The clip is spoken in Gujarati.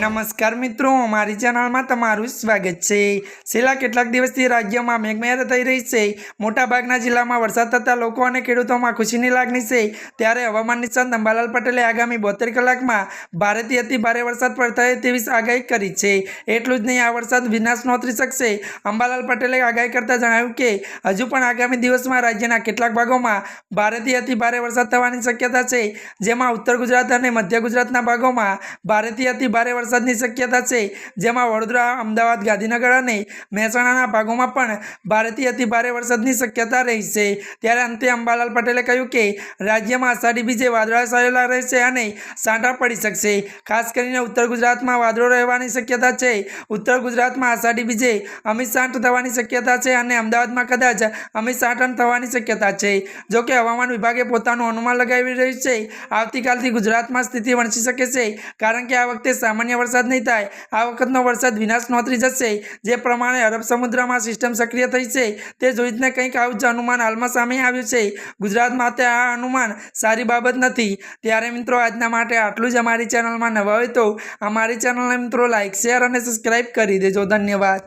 નમસ્કાર મિત્રો, અમારી ચેનલમાં તમારું સ્વાગત છે. છેલ્લા કેટલાક દિવસથી રાજ્યમાં મેઘમહેર થઈ રહી છે. મોટાભાગના જિલ્લામાં વરસાદ થતાં લોકો અને ખેડૂતોમાં ખુશીની લાગણી છે. ત્યારે હવામાન નિષ્ણાત અંબાલાલ પટેલે આગામી બોતેર કલાકમાં ભારેથી અતિ ભારે વરસાદ પડશે તેવી આગાહી કરી છે. એટલું જ નહીં, આ વરસાદ વિનાશ નોતરી શકશે. અંબાલાલ પટેલે આગાહી કરતા જણાવ્યું કે, હજુ પણ આગામી દિવસમાં રાજ્યના કેટલાક ભાગોમાં ભારેથી અતિ ભારે વરસાદ થવાની શક્યતા છે. જેમાં ઉત્તર ગુજરાત અને મધ્ય ગુજરાતના ભાગોમાં ભારેથી અતિ ભારે વરસાદની શક્યતા છે. જેમાં વડોદરા, અમદાવાદ, ગાંધીનગર અને મહેસાણાના ભાગોમાં પણ ભારેથી અતિ ભારે વરસાદની શક્યતા રહી ત્યારે અંતે અંબાલાલ પટેલે કહ્યું કે, રાજ્યમાં અષાઢી બીજે વાદળા સારેલા રહેશે અને સાંટા પડી શકશે. ખાસ કરીને ઉત્તર ગુજરાતમાં વાદળો રહેવાની શક્યતા છે. ઉત્તર ગુજરાતમાં અષાઢી બીજે અમિત સાંટ થવાની શક્યતા છે અને અમદાવાદમાં કદાચ અમિત સાંટન થવાની શક્યતા છે. જોકે હવામાન વિભાગે પોતાનું અનુમાન લગાવી રહ્યું છે. આવતીકાલથી ગુજરાતમાં સ્થિતિ વણસી શકે છે. કારણ કે આ વખતે સામાન્ય વરસાદ નહીં થાય. આ વખતનો વરસાદ વિનાશ નોતરી જશે. જે પ્રમાણે અરબ સમુદ્રમાં સિસ્ટમ સક્રિય થઈ છે, તે જોઈને કંઈક આવું જ અનુમાન હાલમાં સામે આવ્યું છે. ગુજરાત માટે આ અનુમાન સારી બાબત નથી. ત્યારે મિત્રો, આજના માટે આટલું જ અમારી ચેનલમાં નવા હોય તો અમારી ચેનલને મિત્રો લાઇક શેર અને સબસ્ક્રાઈબ કરી દેજો. ધન્યવાદ.